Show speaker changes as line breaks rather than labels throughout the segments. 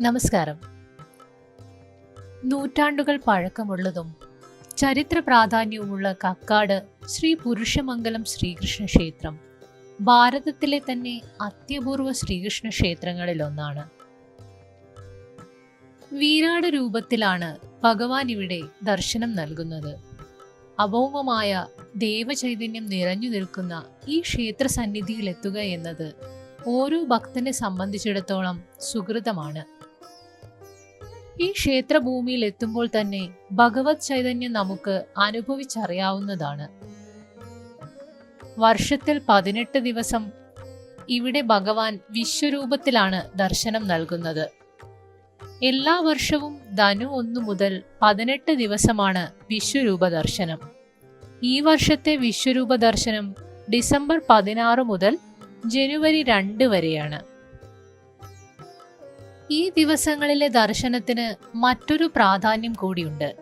നമസ്കാരം. നൂറ്റാണ്ടുകൾ പഴക്കമുള്ളതും ചരിത്ര പ്രാധാന്യവുമുള്ള കക്കാട് ശ്രീ പുരുഷമംഗലം ശ്രീകൃഷ്ണ ക്ഷേത്രം ഭാരതത്തിലെ തന്നെ അത്യപൂർവ ശ്രീകൃഷ്ണ ക്ഷേത്രങ്ങളിൽ ഒന്നാണ് വീരാട് രൂപത്തിലാണ് ഭഗവാൻ ഇവിടെ ദർശനം നൽകുന്നത്. അഭൗമമായ ദേവചൈതന്യം നിറഞ്ഞു നിൽക്കുന്ന ഈ ക്ഷേത്ര സന്നിധിയിലെത്തുക എന്നത് ഓരോ ഭക്തനെ സംബന്ധിച്ചിടത്തോളം സുഹൃതമാണ്. ഈ ക്ഷേത്രഭൂമിയിൽ എത്തുമ്പോൾ തന്നെ ഭഗവത് ചൈതന്യം നമുക്ക് അനുഭവിച്ചറിയാവുന്നതാണ്. വർഷത്തിൽ പതിനെട്ട് ദിവസം ഇവിടെ ഭഗവാൻ വിശ്വരൂപത്തിലാണ് ദർശനം നൽകുന്നത്. എല്ലാ വർഷവും ധനു ഒന്നു മുതൽ പതിനെട്ട് ദിവസമാണ് വിശ്വരൂപ ദർശനം. ഈ വർഷത്തെ വിശ്വരൂപ ദർശനം ഡിസംബർ പതിനാറ് മുതൽ ജനുവരി രണ്ട് വരെയാണ്. ഈ ദിവസങ്ങളിലെ ദർശനത്തിന് മറ്റൊരു പ്രാധാന്യം കൂടിയുണ്ട്.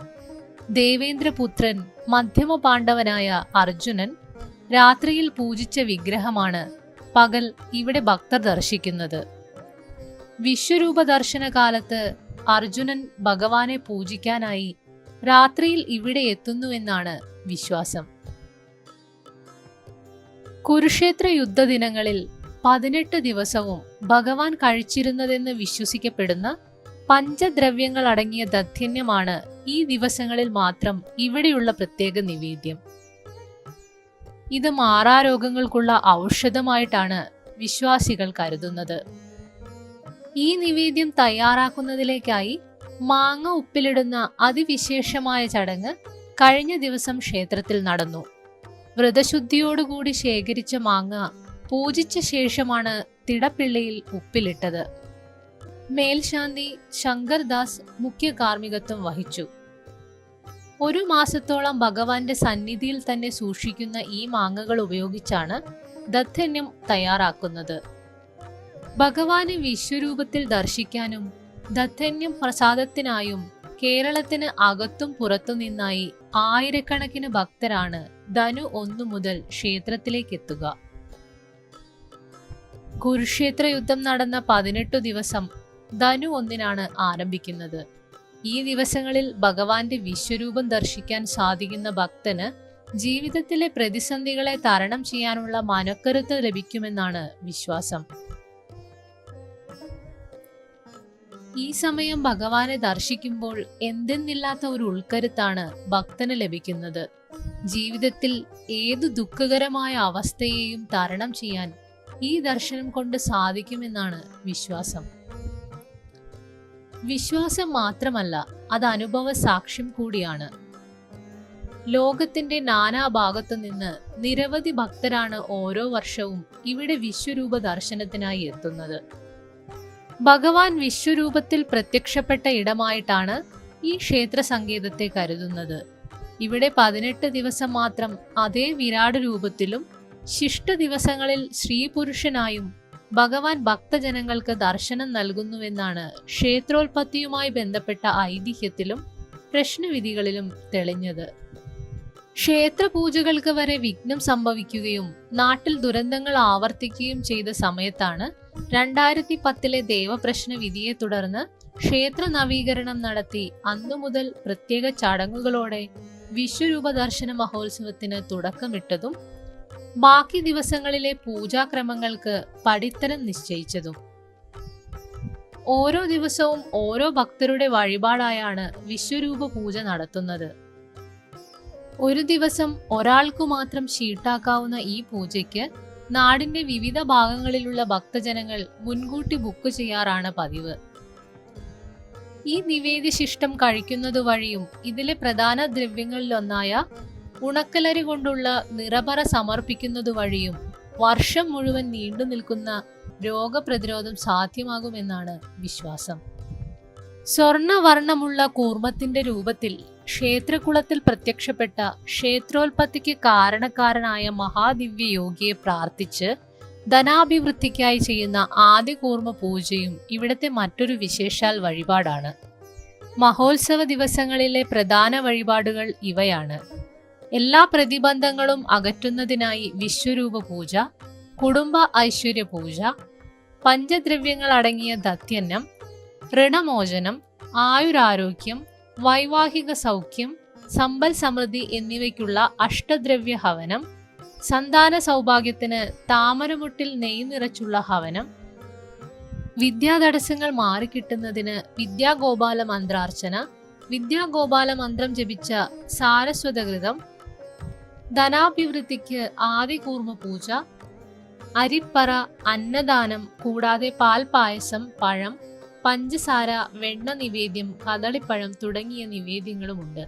ദേവേന്ദ്രപുത്രൻ മധ്യമ പാണ്ഡവനായ അർജുനൻ രാത്രിയിൽ പൂജിച്ച വിഗ്രഹമാണ് പകൽ ഇവിടെ ഭക്തർ ദർശിക്കുന്നത്. വിശ്വരൂപ ദർശന കാലത്ത് അർജുനൻ ഭഗവാനെ പൂജിക്കാനായി രാത്രിയിൽ ഇവിടെ എത്തുന്നുവെന്നാണ് വിശ്വാസം. കുരുക്ഷേത്ര യുദ്ധദിനങ്ങളിൽ പതിനെട്ട് ദിവസവും ഭഗവാൻ കഴിച്ചിരുന്നതെന്ന് വിശ്വസിക്കപ്പെടുന്ന പഞ്ചദ്രവ്യങ്ങൾ അടങ്ങിയ ദധ്യന്യമാണ് ഈ ദിവസങ്ങളിൽ മാത്രം ഇവിടെയുള്ള പ്രത്യേക നിവേദ്യം. ഇത് മാറാരോഗങ്ങൾക്കുള്ള ഔഷധമായിട്ടാണ് വിശ്വാസികൾ കരുതുന്നത്. ഈ നിവേദ്യം തയ്യാറാക്കുന്നതിലേക്കായി മാങ്ങ ഉപ്പിലിടുന്ന അതിവിശേഷമായ ചടങ്ങ് കഴിഞ്ഞ ദിവസം ക്ഷേത്രത്തിൽ നടന്നു. വ്രതശുദ്ധിയോടുകൂടി ശേഖരിച്ച മാങ്ങ പൂജിച്ച ശേഷമാണ് തിടപ്പിള്ളിയിൽ ഉപ്പിലിട്ടത്. മേൽശാന്തി ശങ്കർദാസ് മുഖ്യ കാർമ്മികത്വം വഹിച്ചു. ഒരു മാസത്തോളം ഭഗവാന്റെ സന്നിധിയിൽ തന്നെ സൂക്ഷിക്കുന്ന ഈ മാങ്ങകൾ ഉപയോഗിച്ചാണ് ദത്തന്യം തയ്യാറാക്കുന്നത്. ഭഗവാനെ വിശ്വരൂപത്തിൽ ദർശിക്കാനും ദത്തന്യം പ്രസാദത്തിനായും കേരളത്തിന് അകത്തും പുറത്തു നിന്നായി ആയിരക്കണക്കിന് ഭക്തരാണ് ധനു ഒന്നു മുതൽ ക്ഷേത്രത്തിലേക്ക് എത്തുക കുരുക്ഷേത്ര യുദ്ധം നടന്ന പതിനെട്ടു ദിവസം ധനു ഒന്നിനാണ് ആരംഭിക്കുന്നത്. ഈ ദിവസങ്ങളിൽ ഭഗവാന്റെ വിശ്വരൂപം ദർശിക്കാൻ സാധിക്കുന്ന ഭക്തന് ജീവിതത്തിലെ പ്രതിസന്ധികളെ തരണം ചെയ്യാനുള്ള മനക്കരുത്ത് ലഭിക്കുമെന്നാണ് വിശ്വാസം. ഈ സമയം ഭഗവാനെ ദർശിക്കുമ്പോൾ എന്തെന്നില്ലാത്ത ഒരു ഉൾക്കരുത്താണ് ഭക്തന് ലഭിക്കുന്നത്. ജീവിതത്തിൽ ഏതു ദുഃഖകരമായ അവസ്ഥയെയും തരണം ചെയ്യാൻ ഈ ദർശനം കൊണ്ട് സാധിക്കുമെന്നാണ് വിശ്വാസം. വിശ്വാസം മാത്രമല്ല അത് അനുഭവ സാക്ഷ്യം കൂടിയാണ്. ലോകത്തിന്റെ നാനാഭാഗത്തു നിന്ന് നിരവധി ഭക്തരാണ് ഓരോ വർഷവും ഇവിടെ വിശ്വരൂപ ദർശനത്തിനായി എത്തുന്നത്. ഭഗവാൻ വിശ്വരൂപത്തിൽ പ്രത്യക്ഷപ്പെട്ട ഇടമായിട്ടാണ് ഈ ക്ഷേത്ര സങ്കേതത്തെ കരുതുന്നത്. ഇവിടെ പതിനെട്ട് ദിവസം മാത്രം അതേ വിരാട് രൂപത്തിലും ശിഷ്ട ദിവസങ്ങളിൽ സ്ത്രീപുരുഷനായും ഭഗവാൻ ഭക്തജനങ്ങൾക്ക് ദർശനം നൽകുന്നുവെന്നാണ് ക്ഷേത്രോൽപത്തിയുമായി ബന്ധപ്പെട്ട ഐതിഹ്യത്തിലും പ്രശ്നവിധികളിലും തെളിഞ്ഞത്. ക്ഷേത്രപൂജകൾക്ക് വരെ വിഘ്നം സംഭവിക്കുകയും നാട്ടിൽ ദുരന്തങ്ങൾ ആവർത്തിക്കുകയും ചെയ്ത സമയത്താണ് രണ്ടായിരത്തി പത്തിലെ ദേവപ്രശ്ന വിധിയെ തുടർന്ന് ക്ഷേത്ര നവീകരണം നടത്തി അന്നു മുതൽ പ്രത്യേക ചടങ്ങുകളോടെ വിശ്വരൂപ ദർശന മഹോത്സവത്തിന് തുടക്കമിട്ടതും ബാക്കി ദിവസങ്ങളിലെ പൂജാക്രമങ്ങൾക്ക് പടിത്തരം നിശ്ചയിച്ചതും. ഓരോ ദിവസവും ഓരോ ഭക്തരുടെ വഴിപാടായാണ് വിശ്വരൂപ പൂജ നടത്തുന്നത്. ഒരു ദിവസം ഒരാൾക്കു മാത്രം ഷീട്ടാക്കാവുന്ന ഈ പൂജയ്ക്ക് നാടിന്റെ വിവിധ ഭാഗങ്ങളിലുള്ള ഭക്തജനങ്ങൾ മുൻകൂട്ടി ബുക്ക് ചെയ്യാറാണ് പതിവ്. ഈ നിവേദ്യശിഷ്ടം കഴിക്കുന്നത് വഴിയും ഇതിലെ പ്രധാന ദ്രവ്യങ്ങളിലൊന്നായ ഉണക്കലരി കൊണ്ടുള്ള നിറപറ സമർപ്പിക്കുന്നത് വഴിയും വർഷം മുഴുവൻ നീണ്ടു നിൽക്കുന്ന രോഗപ്രതിരോധം സാധ്യമാകുമെന്നാണ് വിശ്വാസം. സ്വർണവർണമുള്ള കൂർമ്മത്തിന്റെ രൂപത്തിൽ ക്ഷേത്രകുളത്തിൽ പ്രത്യക്ഷപ്പെട്ട ക്ഷേത്രോൽപത്തിക്ക് കാരണക്കാരനായ മഹാദിവ്യ യോഗിയെ പ്രാർത്ഥിച്ച് ധനാഭിവൃദ്ധിക്കായി ചെയ്യുന്ന ആദ്യ കൂർമ്മ പൂജയും ഇവിടുത്തെ മറ്റൊരു വിശേഷാൽ വഴിപാടാണ്. മഹോത്സവ ദിവസങ്ങളിലെ പ്രധാന വഴിപാടുകൾ ഇവയാണ്. എല്ലാ പ്രതിബന്ധങ്ങളും അകറ്റുന്നതിനായി വിശ്വരൂപ പൂജ കുടുംബ ഐശ്വര്യ പൂജ പഞ്ചദ്രവ്യങ്ങൾ അടങ്ങിയ ദത്യന്നം ഋണമോചനം ആയുരാരോഗ്യം വൈവാഹിക സൗഖ്യം സമ്പൽ സമൃദ്ധി എന്നിവയ്ക്കുള്ള അഷ്ടദ്രവ്യ ഹവനം സന്താന സൗഭാഗ്യത്തിന് താമരമുട്ടിൽ നെയ് നിറച്ചുള്ള ഹവനം വിദ്യാതടസ്സങ്ങൾ മാറിക്കിട്ടുന്നതിന് വിദ്യാഗോപാല മന്ത്രാർച്ചന വിദ്യാഗോപാല മന്ത്രം ജപിച്ച സാരസ്വതകൃതം ധനാഭിവൃദ്ധിക്ക് ആദികൂർമ്മ പൂജ അരിപ്പറ അന്നദാനം കൂടാതെ പാൽപായസം പഴം പഞ്ചസാര വെണ്ണ നിവേദ്യം കദളിപ്പഴം തുടങ്ങിയ നിവേദ്യങ്ങളുമുണ്ട്.